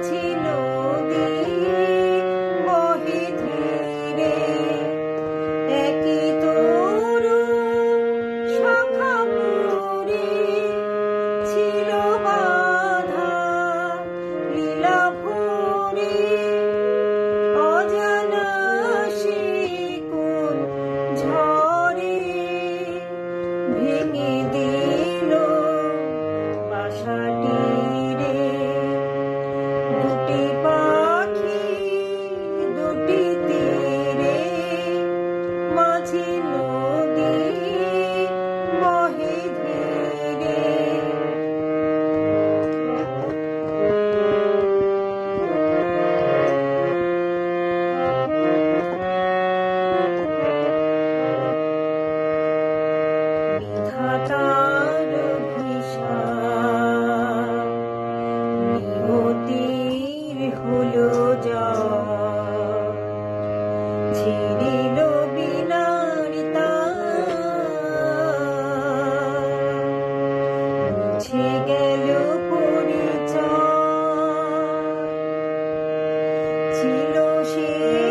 Valentino. Happy. 지게요 보리자 진로시